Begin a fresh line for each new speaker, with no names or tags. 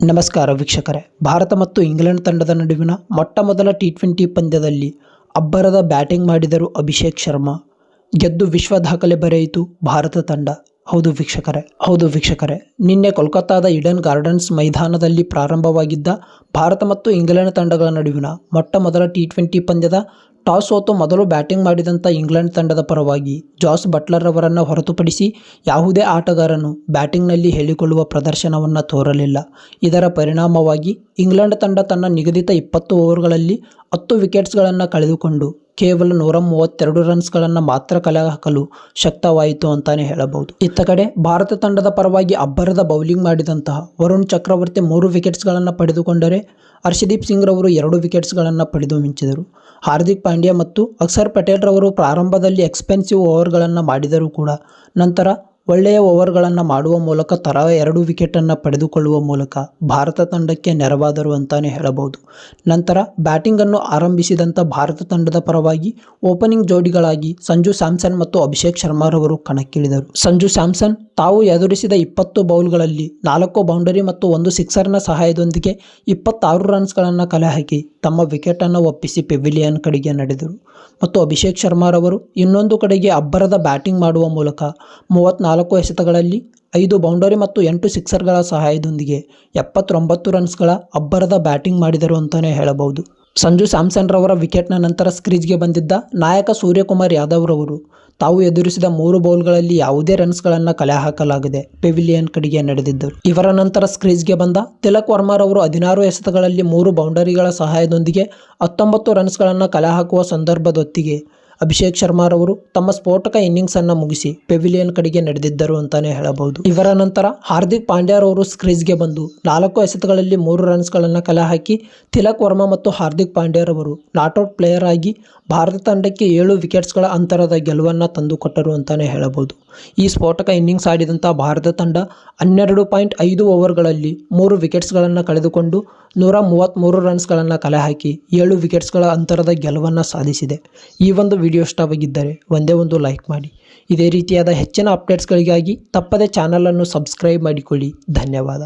ನಮಸ್ಕಾರ ವೀಕ್ಷಕರೇ. ಭಾರತ ಮತ್ತು ಇಂಗ್ಲೆಂಡ್ ತಂಡದ ನಡುವಿನ ಮೊಟ್ಟ ಮೊದಲ ಟಿ ಟ್ವೆಂಟಿ ಪಂದ್ಯದಲ್ಲಿ ಅಬ್ಬರದ ಬ್ಯಾಟಿಂಗ್ ಮಾಡಿದರು ಅಭಿಷೇಕ್ ಶರ್ಮಾ. ಗೆದ್ದು ವಿಶ್ವ ದಾಖಲೆ ಬರೆಯಿತು ಭಾರತ ತಂಡ. ಹೌದು ವೀಕ್ಷಕರೇ ಹೌದು ವೀಕ್ಷಕರೇ. ನಿನ್ನೆ ಕೋಲ್ಕತ್ತಾದ ಇಡನ್ ಗಾರ್ಡನ್ಸ್ ಮೈದಾನದಲ್ಲಿ ಪ್ರಾರಂಭವಾಗಿದ್ದ ಭಾರತ ಮತ್ತು ಇಂಗ್ಲೆಂಡ್ ತಂಡಗಳ ನಡುವಿನ ಮೊಟ್ಟ ಮೊದಲ ಟಿ ಟ್ವೆಂಟಿ ಪಂದ್ಯದ ಟಾಸ್ ಸೋತು ಮೊದಲು ಬ್ಯಾಟಿಂಗ್ ಮಾಡಿದಂಥ ಇಂಗ್ಲೆಂಡ್ ತಂಡದ ಪರವಾಗಿ ಜಾಸ್ ಬಟ್ಲರ್ ಅವರನ್ನು ಹೊರತುಪಡಿಸಿ ಯಾವುದೇ ಆಟಗಾರನು ಬ್ಯಾಟಿಂಗ್ನಲ್ಲಿ ಹೇಳಿಕೊಳ್ಳುವ ಪ್ರದರ್ಶನವನ್ನು ತೋರಲಿಲ್ಲ. ಇದರ ಪರಿಣಾಮವಾಗಿ ಇಂಗ್ಲೆಂಡ್ ತಂಡ ತನ್ನ ನಿಗದಿತ ಇಪ್ಪತ್ತು ಓವರ್ಗಳಲ್ಲಿ ಹತ್ತು ವಿಕೆಟ್ಸ್ಗಳನ್ನು ಕಳೆದುಕೊಂಡು ಕೇವಲ ನೂರ ಮೂವತ್ತೆರಡು ರನ್ಸ್ಗಳನ್ನು ಮಾತ್ರ ಕಲೆ ಹಾಕಲು ಶಕ್ತವಾಯಿತು ಅಂತಾನೆ ಹೇಳಬಹುದು. ಇತ್ತ ಕಡೆ ಭಾರತ ತಂಡದ ಪರವಾಗಿ ಅಬ್ಬರದ ಬೌಲಿಂಗ್ ಮಾಡಿದಂತಹ ವರುಣ್ ಚಕ್ರವರ್ತಿ ಮೂರು ವಿಕೆಟ್ಸ್ಗಳನ್ನು ಪಡೆದುಕೊಂಡರೆ ಹರ್ಷದೀಪ್ ಸಿಂಗ್ ರವರು ಎರಡು ವಿಕೆಟ್ಸ್ಗಳನ್ನು ಪಡೆದು ಮಿಂಚಿದರು. ಹಾರ್ದಿಕ್ ಪಾಂಡ್ಯ ಮತ್ತು ಅಕ್ಷರ್ ಪಟೇಲ್ ರವರು ಪ್ರಾರಂಭದಲ್ಲಿ ಎಕ್ಸ್ಪೆನ್ಸಿವ್ ಓವರ್ಗಳನ್ನು ಮಾಡಿದರೂ ಕೂಡ ನಂತರ ಒಳ್ಳೆಯ ಓವರ್ಗಳನ್ನು ಮಾಡುವ ಮೂಲಕ ತಲಾ ಎರಡು ವಿಕೆಟನ್ನು ಪಡೆದುಕೊಳ್ಳುವ ಮೂಲಕ ಭಾರತ ತಂಡಕ್ಕೆ ನೆರವಾದರು ಅಂತಾನೆ ಹೇಳಬಹುದು. ನಂತರ ಬ್ಯಾಟಿಂಗನ್ನು ಆರಂಭಿಸಿದಂಥ ಭಾರತ ತಂಡದ ಪರವಾಗಿ ಓಪನಿಂಗ್ ಜೋಡಿಗಳಾಗಿ ಸಂಜು ಸ್ಯಾಮ್ಸನ್ ಮತ್ತು ಅಭಿಷೇಕ್ ಶರ್ಮಾರವರು ಕಣಕ್ಕಿಳಿದರು. ಸಂಜು ಸ್ಯಾಮ್ಸನ್ ತಾವು ಎದುರಿಸಿದ ಇಪ್ಪತ್ತು ಬೌಲ್ಗಳಲ್ಲಿ ನಾಲ್ಕು ಬೌಂಡರಿ ಮತ್ತು ಒಂದು ಸಿಕ್ಸರ್ನ ಸಹಾಯದೊಂದಿಗೆ ಇಪ್ಪತ್ತಾರು ರನ್ಸ್ಗಳನ್ನು ಕಲೆ ಹಾಕಿ ತಮ್ಮ ವಿಕೆಟನ್ನು ಒಪ್ಪಿಸಿ ಪೆವಿಲಿಯನ್ ಕಡೆಗೆ ನಡೆದರು. ಮತ್ತು ಅಭಿಷೇಕ್ ಶರ್ಮಾರವರು ಇನ್ನೊಂದು ಕಡೆಗೆ ಅಬ್ಬರದ ಬ್ಯಾಟಿಂಗ್ ಮಾಡುವ ಮೂಲಕ ಮೂವತ್ತ್ನಾಲ್ಕು ಎಸೆತಗಳಲ್ಲಿ ಐದು ಬೌಂಡರಿ ಮತ್ತು ಎಂಟು ಸಿಕ್ಸರ್ಗಳ ಸಹಾಯದೊಂದಿಗೆ ಎಪ್ಪತ್ತೊಂಬತ್ತು ರನ್ಸ್ಗಳ ಅಬ್ಬರದ ಬ್ಯಾಟಿಂಗ್ ಮಾಡಿದರು ಅಂತಲೇ ಹೇಳಬಹುದು. ಸಂಜು ಸ್ಯಾಮ್ಸನ್ ರವರ ವಿಕೆಟ್ನ ನಂತರ ಸ್ಕ್ರೀಜ್ಗೆ ಬಂದಿದ್ದ ನಾಯಕ ಸೂರ್ಯಕುಮಾರ್ ಯಾದವ್ ರವರು ತಾವು ಎದುರಿಸಿದ ಮೂರು ಬೌಲ್ಗಳಲ್ಲಿ ಯಾವುದೇ ರನ್ಸ್ಗಳನ್ನು ಕಲೆ ಹಾಕಲಾಗಿದೆ ಪೆವಿಲಿಯನ್ ಕಡೆಗೆ ನಡೆದಿದ್ದರು. ಇವರ ನಂತರ ಸ್ಕ್ರೀಜ್ಗೆ ಬಂದ ತಿಲಕ್ ವರ್ಮಾರವರು ಹದಿನಾರು ಎಸೆತಗಳಲ್ಲಿ ಮೂರು ಬೌಂಡರಿಗಳ ಸಹಾಯದೊಂದಿಗೆ ಹತ್ತೊಂಬತ್ತು ರನ್ಸ್ಗಳನ್ನು ಕಲೆ ಹಾಕುವ ಸಂದರ್ಭದೊತ್ತಿಗೆ ಅಭಿಷೇಕ್ ಶರ್ಮಾರವರು ತಮ್ಮ ಸ್ಫೋಟಕ ಇನ್ನಿಂಗ್ಸನ್ನು ಮುಗಿಸಿ ಪೆವಿಲಿಯನ್ ಕಡೆಗೆ ನಡೆದಿದ್ದರು ಅಂತಾನೆ ಹೇಳಬಹುದು. ಇವರ ನಂತರ ಹಾರ್ದಿಕ್ ಪಾಂಡ್ಯಾರವರು ಸ್ಕ್ರೀಜ್ಗೆ ಬಂದು ನಾಲ್ಕು ಎಸೆತಗಳಲ್ಲಿ ಮೂರು ರನ್ಸ್ಗಳನ್ನು ಕಲೆ ಹಾಕಿ ತಿಲಕ್ ವರ್ಮಾ ಮತ್ತು ಹಾರ್ದಿಕ್ ಪಾಂಡ್ಯರವರು ನಾಟ್ಔಟ್ ಪ್ಲೇಯರ್ ಆಗಿ ಭಾರತ ತಂಡಕ್ಕೆ ಏಳು ವಿಕೆಟ್ಸ್ಗಳ ಅಂತರದ ಗೆಲುವನ್ನು ತಂದುಕೊಟ್ಟರು ಅಂತಾನೆ ಹೇಳಬಹುದು. ಈ ಸ್ಫೋಟಕ ಇನ್ನಿಂಗ್ಸ್ ಆಡಿದಂಥ ಭಾರತ ತಂಡ ಹನ್ನೆರಡು ಪಾಯಿಂಟ್ ಐದು ಓವರ್ಗಳಲ್ಲಿ ಮೂರು ವಿಕೆಟ್ಸ್ಗಳನ್ನು ಕಳೆದುಕೊಂಡು ನೂರ ಮೂವತ್ತ್ಮೂರು ರನ್ಸ್ಗಳನ್ನು ಕಲೆ ಹಾಕಿ ಏಳು ವಿಕೆಟ್ಸ್ಗಳ ಅಂತರದ ಗೆಲುವನ್ನು ಸಾಧಿಸಿದೆ. ಈ ಒಂದು ವಿಡಿಯೋ ಇಷ್ಟವಾಗಿದ್ದರೆ ಒಂದೇ ಒಂದು ಲೈಕ್ ಮಾಡಿ. ಇದೇ ರೀತಿಯಾದ ಹೆಚ್ಚಿನ ಅಪ್ಡೇಟ್ಸ್ಗಳಿಗಾಗಿ ತಪ್ಪದೆ ಚಾನಲನ್ನು ಸಬ್ಸ್ಕ್ರೈಬ್ ಮಾಡಿಕೊಳ್ಳಿ. ಧನ್ಯವಾದ.